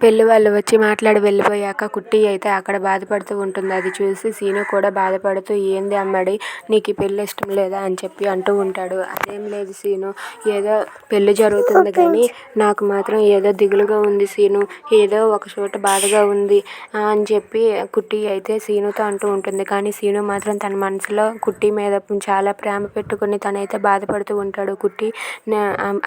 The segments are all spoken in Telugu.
పెళ్ళి వాళ్ళు వచ్చి మాట్లాడి వెళ్ళిపోయాక కుట్టి అయితే అక్కడ బాధపడుతూ ఉంటుంది. అది చూసి సీను కూడా బాధపడుతూ ఏంది అమ్మడి నీకు పెళ్ళి ఇష్టం లేదా? అని చెప్పి అంటూ ఉంటాడు. అదేం లేదు సీను ఏదో పెళ్ళి జరుగుతుంది కానీ నాకు మాత్రం ఏదో దిగులుగా ఉంది సీను ఏదో ఒక చోట బాధగా ఉంది అని చెప్పి కుట్టి అయితే సీనుతో అంటూ ఉంటుంది. కానీ సీను మాత్రం తన మనసులో కుట్టి మీద చాలా ప్రేమ పెట్టుకుని తనైతే బాధపడుతూ ఉంటాడు. కుట్టి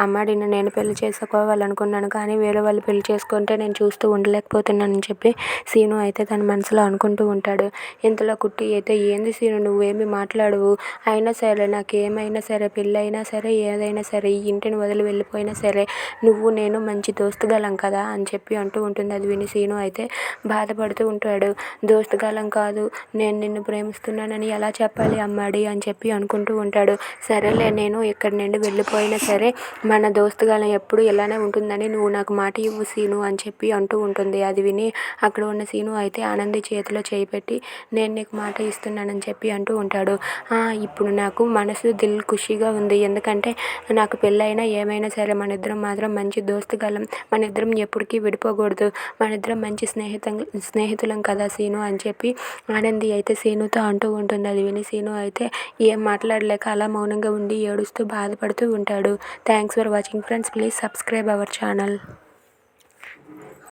అమ్మాడిని నేను పెళ్ళి చేసుకోవాలనుకున్నాను కానీ వేరే వాళ్ళు పెళ్ళి చేసుకుంటే నేను చూస్తూ ఉండలేకపోతున్నానని చెప్పి సీను అయితే తన మనసులో అనుకుంటూ ఉంటాడు. ఇంతలో కుట్టి అయితే ఏంది సీను? నువ్వేమి మాట్లాడవు. అయినా సరే నాకు ఏమైనా సరే పెళ్ళైనా సరే ఏదైనా సరే ఈ ఇంటిని వదిలి వెళ్ళిపోయినా సరే నువ్వు నేను మంచి దోస్తుగలం కదా? అని చెప్పి అంటూ ఉంటుంది. అది విని సీను అయితే బాధపడుతూ ఉంటాడు. దోస్తుగాలం కాదు. నేను నిన్ను ప్రేమిస్తున్నానని ఎలా చెప్పాలి అమ్మాడి? అని చెప్పి అనుకుంటూ ఉంటాడు. సరేలే నేను ఇక్కడి నుండి వెళ్ళిపోయినా సరే మన దోస్తుగాలం ఎప్పుడు ఇలానే ఉంటుందని నువ్వు నాకు మాట ఇవ్వు సీను అని చెప్పి అంటూ ఉంటుంది. అది విని అక్కడ ఉన్న సీను అయితే ఆనంది చేతిలో చేయి పెట్టి నేను నీకు మాట ఇస్తున్నానని చెప్పి అంటూ ఉంటాడు. ఇప్పుడు నాకు మనసు దిల్ ఖుషిగా ఉంది. ఎందుకంటే నాకు పెళ్ళైనా ఏమైనా సరే మన ఇద్దరం మాత్రం మంచి దోస్తుగలం మన ఇద్దరం ఎప్పటికీ విడిపోకూడదు. మన ఇద్దరం మంచి స్నేహితం స్నేహితులం కదా సీను అని చెప్పి ఆనంది అయితే సీనుతో అంటూ ఉంటుంది. అది విని సీను అయితే ఏం మాట్లాడలేక అలా మౌనంగా ఉండి ఏడుస్తూ బాధపడుతూ ఉంటాడు. Thanks for watching friends please subscribe our channel